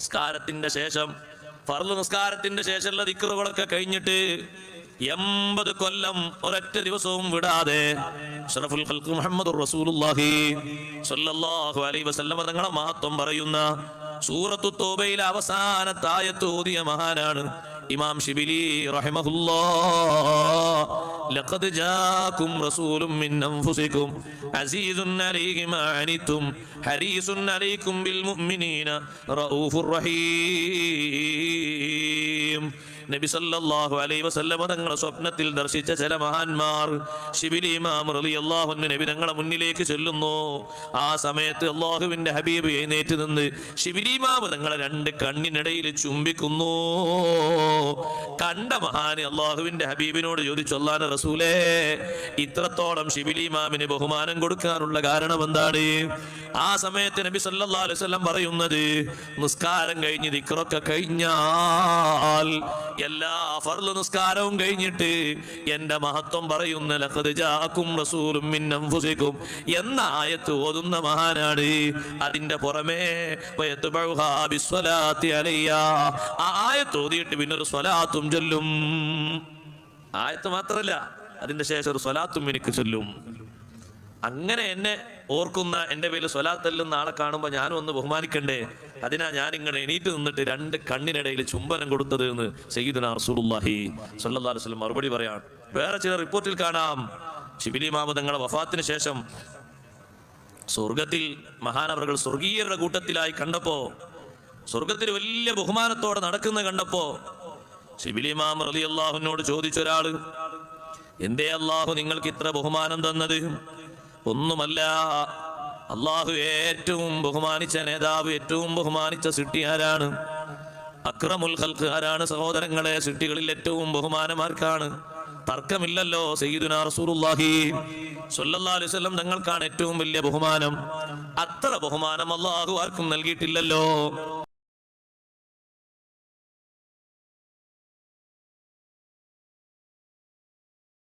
നിസ്കാരത്തിന്റെ ശേഷം ഫർദ് നിസ്കാരത്തിന്റെ ശേഷമുള്ള ദിക്കറുകളൊക്കെ കഴിഞ്ഞിട്ട് എൺപത് കൊല്ലം ഒരൊറ്റ ദിവസവും വിടാതെ മുഹമ്മദ് റസൂലുള്ളാഹി അലൈഹി തങ്ങളെ മഹത്വം പറയുന്ന സൂറത്തു തോബയിലെ അവസാനത്തായ തോതിയ മഹാനാണ് ഇമാം ഷിബിലി റഹിമഹുല്ലാ ലഖദ് ജാക്കും റസൂലും മിൻ അൻഫുസികും അസീസുൻ അലൈഹി മാ അനിതും ഹരീസുൻ അലൈക്കും ബിൽ മുഅ്മിനീന റഊഫുർ റഹീം നബി സല്ലല്ലാഹു അലൈഹി വസല്ലമ തങ്ങളെ സ്വപ്നത്തിൽ ദർശിച്ച ചില മഹാന്മാർ ശിബിലി ഇമാം റളിയല്ലാഹു അൻഹു നബി തങ്ങളെ മുന്നിലേക്ക് ചെല്ലുന്നു. ആ സമയത്ത് അള്ളാഹുവിന്റെ ഹബീബ് എഴുന്നേറ്റ് നിന്ന് ശിബിലി ഇമാം തങ്ങളെ രണ്ട് കണ്ണിനിടയിൽ ചുംബിക്കുന്നു. കണ്ട മഹാന് അള്ളാഹുവിന്റെ ഹബീബിനോട് ചോദിച്ചു അല്ലാഹ് റസൂലേ ഇത്രത്തോളം ശിബിലി ഇമാമിന് ബഹുമാനം കൊടുക്കാനുള്ള കാരണം എന്താണ്? ആ സമയത്ത് നബി സല്ലല്ലാഹു അലൈഹി വസല്ലം പറയുന്നത് നിസ്കാരം കഴിഞ്ഞ് ദിക്റൊക്കെ കഴിഞ്ഞാൽ എല്ലാ ഫർൾ നിസ്കാരവും കഴിഞ്ഞിട്ട് എന്റെ മഹത്വം പറയുന്ന ലഖദ് ജാക്കും റസൂലും അൻഫുസികും എന്ന ആയത്ത് ഓതുന്ന മഹാനാണ്. അതിന്റെ പുറമേ ആ ആയത്ത് ഓതിയിട്ട് പിന്നെ ഒരു സ്വലാത്തും ചൊല്ലും. ആയത്ത് മാത്രല്ല അതിന്റെ ശേഷം ഒരു സ്വലാത്തും എനിക്ക് ചൊല്ലും. അങ്ങനെ എന്നെ ഓർക്കുന്ന എന്റെ പേര് സ്വലാത്തല്ലുന്ന ആളെ കാണുമ്പോൾ ഞാനും ഒന്ന് ബഹുമാനിക്കണ്ടേ? അതിനാ ഞാൻ ഇങ്ങനെ എണീറ്റ് നിന്നിട്ട് രണ്ട് കണ്ണിനിടയിൽ ചുംബനം കൊടുത്തത് എന്ന് സയ്യിദുന സ്വല്ലല്ലാഹു അലൈഹി വസല്ലം മറുപടി പറയാണ് വേറെ ചില റിപ്പോർട്ടിൽ കാണാം. ശിബിലി മാമ തങ്ങളുടെ വഫാത്തിന് ശേഷം സ്വർഗത്തിൽ മഹാനവറുകൾ സ്വർഗീയരുടെ കൂട്ടത്തിലായി കണ്ടപ്പോ സ്വർഗത്തിൽ വലിയ ബഹുമാനത്തോടെ നടക്കുന്ന കണ്ടപ്പോ ശിബിലി മാം റലി അള്ളാഹുവിനോട് ചോദിച്ചൊരാൾ എന്തേ അള്ളാഹു നിങ്ങൾക്ക് ഇത്ര ബഹുമാനം തന്നത്? ഒന്നുമല്ല. അള്ളാഹു ഏറ്റവും ബഹുമാനിച്ച നേതാവ് ഏറ്റവും ബഹുമാനിച്ച സിട്ടി ആരാണ്? അക്രമുൽ ആരാണ്? സഹോദരങ്ങളെ സിട്ടികളിൽ ഏറ്റവും ബഹുമാനമാർക്കാണ്. തർക്കമില്ലല്ലോ സയ്യിദുനാ റസൂലുള്ളാഹി. അലൈഹി വസല്ലം തങ്ങൾക്കാണ് ഏറ്റവും വലിയ ബഹുമാനം. അത്ര ബഹുമാനം അള്ളാഹു ആർക്കും നൽകിയിട്ടില്ലല്ലോ.